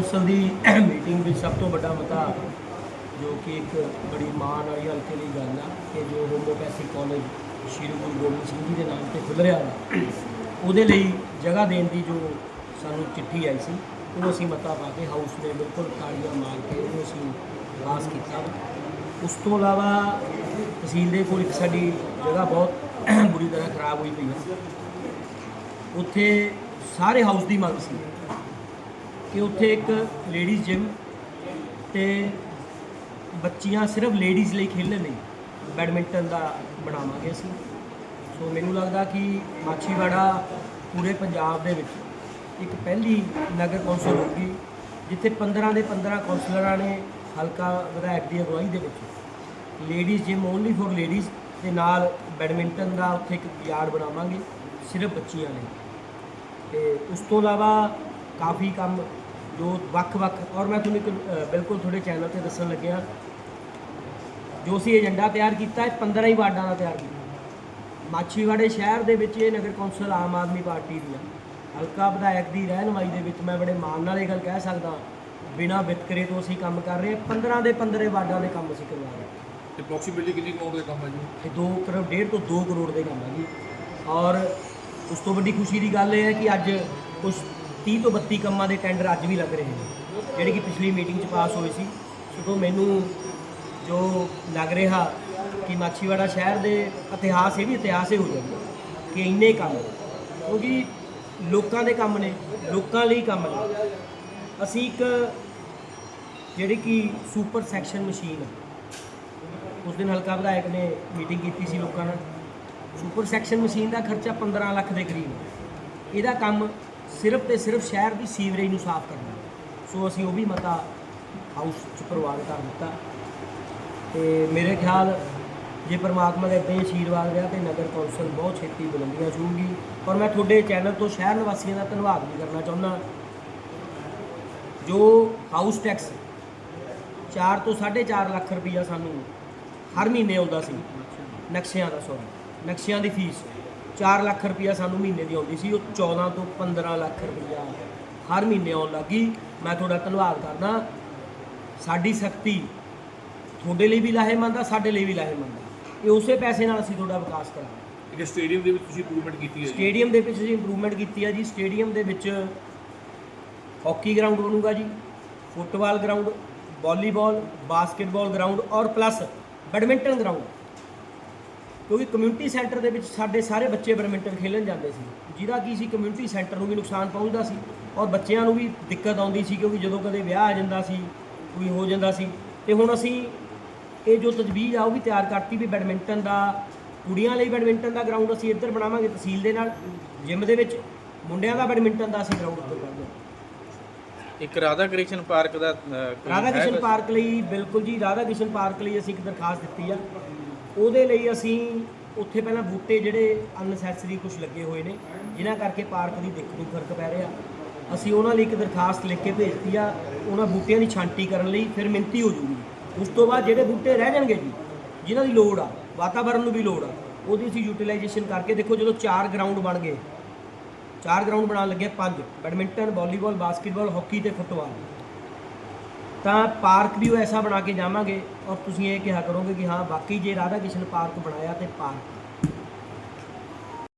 Council ਦੀ meeting ਵਿੱਚ ਸਭ ਤੋਂ ਵੱਡਾ ਮਤਾ ਜੋ ਕਿ ਇੱਕ ਬੜੀ ਮਾਣ ਵਾਲੀ ਹਲਕੇ ਲਈ ਗੱਲ ਆ ਕਿ ਜੋ ਹੋਮੋਪੈਥਿਕ ਕਾਲਜ ਸ਼੍ਰੀ ਗੁਰੂ ਗੋਬਿੰਦ ਸਿੰਘ ਜੀ ਦੇ ਨਾਮ ਤੇ ਖੁੱਲ੍ਹ ਰਿਹਾ ਵਾ, ਉਹਦੇ ਲਈ ਜਗ੍ਹਾ ਦੇਣ ਦੀ ਜੋ ਸਾਨੂੰ ਚਿੱਠੀ ਆਈ ਸੀ ਉਹ ਅਸੀਂ ਮਤਾ ਪਾ ਕੇ ਹਾਊਸ ਦੇ ਬਿਲਕੁਲ ਤਾੜੀਆਂ ਮਾਰ ਕੇ ਉਹ ਅਸੀਂ ਪਾਸ ਕੀਤਾ ਉਸ ਤੋਂ ਇਲਾਵਾ ਤਹਿਸੀਲ ਦੇ ਕੋਲ ਇੱਕ ਸਾਡੀ ਜਗ੍ਹਾ ਬਹੁਤ ਬੁਰੀ ਤਰ੍ਹਾਂ ਖਰਾਬ ਹੋਈ ਪਈ ਹੈ ਉੱਥੇ ਸਾਰੇ ਹਾਊਸ ਦੀ ਮੰਗ ਸੀ ਕਿ ਉੱਥੇ ਇੱਕ ਲੇਡੀਜ਼ ਜਿਮ ਤੇ ਬੱਚੀਆਂ ਸਿਰਫ ਲੇਡੀਜ਼ ਲਈ ਖੇਡਣ ਲਈ ਬੈਡਮਿੰਟਨ ਦਾ ਬਣਾਵਾਂਗੇ ਅਸੀਂ। ਸੋ ਮੈਨੂੰ ਲੱਗਦਾ ਕਿ ਮਾਛੀਵਾੜਾ ਪੂਰੇ ਪੰਜਾਬ ਦੇ ਵਿੱਚ ਇੱਕ ਪਹਿਲੀ ਨਗਰ ਕੌਂਸਲ ਹੋਊਗੀ, ਜਿੱਥੇ 15 ਦੇ 15 ਕੌਂਸਲਰਾਂ ਨੇ ਹਲਕਾ ਵਿਧਾਇਕ ਦੀ ਅਗਵਾਈ ਦੇ ਵਿੱਚ ladies gym only for ladies ਦੇ ਨਾਲ ਬੈਡਮਿੰਟਨ ਦਾ ਉੱਥੇ ਇੱਕ ਯਾਰਡ ਬਣਾਵਾਂਗੇ ਸਿਰਫ ਬੱਚੀਆਂ ਲਈ। ਤੇ ਉਸ ਤੋਂ ਇਲਾਵਾ ਕਾਫੀ ਕੰਮ ਜੋ ਵੱਖ-ਵੱਖ ਔਰ ਮੈਂ ਤੁਹਾਨੂੰ ਇੱਕ ਬਿਲਕੁਲ ਤੁਹਾਡੇ ਚੈਨਲ ਤੇ ਦੱਸਣ ਲੱਗਿਆ। ਜੋ ਅਸੀਂ ਏਜੰਡਾ ਤਿਆਰ ਕੀਤਾ ਹੈ 15 ਹੀ ਵਾਰਡਾਂ ਦਾ ਤਿਆਰ ਕੀਤਾ। ਮਾਛੀਵਾੜੇ ਸ਼ਹਿਰ ਦੇ ਵਿੱਚ ਇਹ ਨਗਰ ਕੌਂਸਲ ਆਮ ਆਦਮੀ ਪਾਰਟੀ ਦੀ ਆ। ਹਲਕਾ ਵਿਧਾਇਕ ਦੀ ਰਹਿਨਮਾਈ ਦੇ ਵਿੱਚ ਮੈਂ ਬੜੇ ਮਾਣ ਨਾਲ ਇਹ ਗੱਲ ਕਹਿ ਸਕਦਾ ਬਿਨਾਂ ਵਿਤਕਰੇ ਤੋਂ ਅਸੀਂ ਕੰਮ ਕਰ ਰਹੇ ਹਾਂ। 15 ਦੇ 15 ਵਾਰਡਾਂ ਦੇ ਕੰਮ ਅਸੀਂ ਕਰਵਾ ਰਹੇ ਹਾਂ। ਤੇ ਅਪਰੋਕਸੀਮੇਟਲੀ ਕਿੰਨੀ ਕਮਾਉਂਡ ਦੇ ਕੰਮ ਹੈ ਜੀ? ਇਹ 2 ਕਰੋੜ ਡੇਢ ਤੋਂ 2 ਕਰੋੜ ਦੇ ਕੰਮ ਹੈ ਜੀ। ਔਰ ਉਸ ਤੋਂ ਵੱਡੀ ਖੁਸ਼ੀ ਦੀ ਗੱਲ ਇਹ ਹੈ ਕਿ ਅੱਜ ਕੁਝ 30 ਤੋਂ 32 ਕੰਮਾਂ ਦੇ ਟੈਂਡਰ ਅੱਜ ਵੀ ਲੱਗ ਰਹੇ ਨੇ। ਜਿਹੜੇ ਕਿ ਪਿਛਲੀ ਮੀਟਿੰਗ 'ਚ ਪਾਸ ਹੋਏ ਸੀ। ਸਗੋਂ ਮੈਨੂੰ ਜੋ ਲੱਗ ਰਿਹਾ ਕਿ ਮਾਛੀਵਾੜਾ ਸ਼ਹਿਰ ਦੇ ਇਤਿਹਾਸ, ਇਹ ਵੀ ਇਤਿਹਾਸ ਹੀ ਹੋ ਜਾਂਦਾ ਕਿ ਇੰਨੇ ਕੰਮ ਕਿਉਂਕਿ ਲੋਕਾਂ ਦੇ ਕੰਮ ਨੇ, ਲੋਕਾਂ ਲਈ ਕੰਮ ਨੇ। ਅਸੀਂ ਇੱਕ ਜਿਹੜੀ ਕਿ ਸੁਪਰ ਸੈਕਸ਼ਨ ਮਸ਼ੀਨ ਹੈ ਉਸ ਦਿਨ ਹਲਕਾ ਵਿਧਾਇਕ ਨੇ ਮੀਟਿੰਗ ਕੀਤੀ ਸੀ ਲੋਕਾਂ ਨਾਲ। ਸੁਪਰ ਸੈਕਸ਼ਨ ਮਸ਼ੀਨ ਦਾ ਖਰਚਾ 15 ਲੱਖ ਦੇ ਕਰੀਬ। ਇਹਦਾ ਕੰਮ ਸਿਰਫ ਤੇ ਸਿਰਫ ਸ਼ਹਿਰ ਦੀ ਸੀਵਰੇਜ ਨੂੰ ਸਾਫ਼ ਕਰਨਾ ਸੋ ਅਸੀਂ ਉਹ ਵੀ ਮਤਾ ਹਾਊਸ ਚ ਪ੍ਰਵਾਨ ਕਰ ਦਿੱਤਾ। ਤੇ ਮੇਰੇ ਖਿਆਲ ਜੇ ਪਰਮਾਤਮਾ ਦਾ ਇੱਦਾਂ ਹੀ ਆਸ਼ੀਰਵਾਦ ਰਿਹਾ ਤੇ ਨਗਰ ਕੌਂਸਲ ਬਹੁਤ ਛੇਤੀ ਬੁਲੰਦੀਆਂ ਛੂਹੂਗੀ ਔਰ ਮੈਂ ਤੁਹਾਡੇ ਚੈਨਲ ਤੋਂ ਸ਼ਹਿਰ ਨਿਵਾਸੀਆਂ ਦਾ ਧੰਨਵਾਦ ਵੀ ਕਰਨਾ ਚਾਹੁੰਦਾ। ਜੋ ਹਾਊਸ ਟੈਕਸ 4 ਤੋਂ 4.5 ਲੱਖ ਰੁਪਈਆ ਸਾਨੂੰ ਹਰ ਮਹੀਨੇ ਆਉਂਦਾ ਸੀ। ਨਕਸ਼ਿਆਂ ਦਾ ਸੋਰੀ ਨਕਸ਼ਿਆਂ ਦੀ ਫੀਸ 4 ਲੱਖ ਰੁਪਈਆ ਸਾਨੂੰ ਮਹੀਨੇ ਦੀ ਆਉਂਦੀ ਸੀ ਉਹ 14 ਤੋਂ 15 ਲੱਖ ਰੁਪਈਆ ਹਰ ਮਹੀਨੇ ਆਉਣ ਲੱਗੀ ਮੈਂ ਤੁਹਾਡਾ ਧੰਨਵਾਦ ਕਰਦਾ। ਸਾਡੀ ਸ਼ਕਤੀ ਤੁਹਾਡੇ ਲਈ ਵੀ ਲਾਹੇਮੰਦ ਆ ਸਾਡੇ ਲਈ ਵੀ ਲਾਹੇਮੰਦ ਆ। ਇਹ ਉਸੇ ਪੈਸੇ ਨਾਲ ਅਸੀਂ ਤੁਹਾਡਾ ਵਿਕਾਸ ਕਰਾਂਗੇ। ਇੱਕ ਸਟੇਡੀਅਮ ਦੇ ਵਿੱਚ ਤੁਸੀਂ ਇੰਪਰੂਵਮੈਂਟ ਕੀਤੀ ਹੈ ਜੀ? ਸਟੇਡੀਅਮ ਦੇ ਵਿੱਚ ਅਸੀਂ ਇੰਪਰੂਵਮੈਂਟ ਕੀਤੀ ਆ ਜੀ। ਸਟੇਡੀਅਮ ਦੇ ਵਿੱਚ ਹਾਕੀ ਗਰਾਊਂਡ ਬਣੂਗਾ ਜੀ football ground volleyball basketball ground ਔਰ ਪਲੱਸ ਬੈਡਮਿੰਟਨ ਗਰਾਊਂਡ ਕਿਉਂਕਿ ਕਮਿਊਨਿਟੀ ਸੈਂਟਰ ਦੇ ਵਿੱਚ ਸਾਡੇ ਸਾਰੇ ਬੱਚੇ ਬੈਡਮਿੰਟਨ ਖੇਡਣ ਜਾਂਦੇ ਸੀ। ਜਿਹਦਾ ਕੀ ਸੀ ਕਮਿਊਨਿਟੀ ਸੈਂਟਰ ਨੂੰ ਵੀ ਨੁਕਸਾਨ ਪਹੁੰਚਦਾ ਸੀ ਔਰ ਬੱਚਿਆਂ ਨੂੰ ਵੀ ਦਿੱਕਤ ਆਉਂਦੀ ਸੀ ਕਿਉਂਕਿ ਜਦੋਂ ਕਦੇ ਵਿਆਹ ਆ ਜਾਂਦਾ ਸੀ ਕੋਈ ਹੋ ਜਾਂਦਾ ਸੀ। ਤੇ ਹੁਣ ਅਸੀਂ ਇਹ ਜੋ ਤਜਵੀਜ਼ ਆ ਉਹ ਵੀ ਤਿਆਰ ਕਰਤੀ ਵੀ ਬੈਡਮਿੰਟਨ ਦਾ ਕੁੜੀਆਂ ਲਈ ਬੈਡਮਿੰਟਨ ਦਾ ਗਰਾਊਂਡ ਅਸੀਂ ਇੱਧਰ ਬਣਾਵਾਂਗੇ ਤਹਿਸੀਲ ਦੇ ਨਾਲ। ਜਿਮ ਦੇ ਵਿੱਚ ਮੁੰਡਿਆਂ ਦਾ ਬੈਡਮਿੰਟਨ ਦਾ ਅਸੀਂ ਗਰਾਊਂਡ ਉੱਧਰ ਬਣਾਵਾਂਗੇ ਇੱਕ ਰਾਧਾ ਕ੍ਰਿਸ਼ਨ ਪਾਰਕ ਦਾ ਰਾਧਾ ਕ੍ਰਿਸ਼ਨ? ਪਾਰਕ ਲਈ ਬਿਲਕੁਲ ਜੀ ਰਾਧਾ ਕ੍ਰਿਸ਼ਨ ਪਾਰਕ ਲਈ ਅਸੀਂ ਇੱਕ ਦਰਖਾਸਤ ਦਿੱਤੀ ਆ। ਉਹਦੇ ਲਈ ਅਸੀਂ ਉੱਥੇ ਪਹਿਲਾਂ ਬੂਟੇ ਜਿਹੜੇ ਅਨਨੈਸੈਸਰੀ ਕੁਝ ਲੱਗੇ ਹੋਏ ਨੇ, ਜਿਨ੍ਹਾਂ ਕਰਕੇ ਪਾਰਕ ਦੀ ਦਿੱਖ ਨੂੰ ਫ਼ਰਕ ਪੈ ਰਿਹਾ। ਅਸੀਂ ਉਹਨਾਂ ਲਈ ਇੱਕ ਦਰਖਾਸਤ ਲਿਖ ਕੇ ਭੇਜਤੀ ਆ, ਉਹਨਾਂ ਬੂਟਿਆਂ ਦੀ ਛਾਂਟੀ ਕਰਨ ਲਈ ਫਿਰ ਮਿੰਤੀ ਹੋ ਜੂਗੀ। ਉਸ ਤੋਂ ਬਾਅਦ ਜਿਹੜੇ ਬੂਟੇ ਰਹਿ ਜਾਣਗੇ ਜੀ, ਜਿਨ੍ਹਾਂ ਦੀ ਲੋੜ ਆ ਵਾਤਾਵਰਣ ਨੂੰ ਵੀ ਲੋੜ ਆ, ਉਹਦੀ ਅਸੀਂ ਯੂਟਿਲਾਈਜੇਸ਼ਨ ਕਰਕੇ ਦੇਖੋ ਜਦੋਂ ਚਾਰ ਗਰਾਊਂਡ ਬਣ ਗਏ, ਚਾਰ ਗਰਾਊਂਡ ਬਣਾਉਣ ਲੱਗੇ ਪੰਜ, ਬੈਡਮਿੰਟਨ, ਵਾਲੀਬਾਲ, ਬਾਸਕਟਬਾਲ, ਹਾਕੀ ਤੇ ਫੁੱਟਬਾਲ। ਤਾਂ ਪਾਰਕ ਵੀ ਉਹ ਐਸਾ ਬਣਾ ਕੇ ਜਾਵਾਂਗੇ ਔਰ ਤੁਸੀਂ ਇਹ ਕਿਹਾ ਕਰੋਗੇ ਕਿ ਹਾਂ, ਬਾਕੀ ਜੇ ਰਾਧਾ ਕ੍ਰਿਸ਼ਨ ਪਾਰਕ ਬਣਾਇਆ ਤੇ ਪਾਰਕ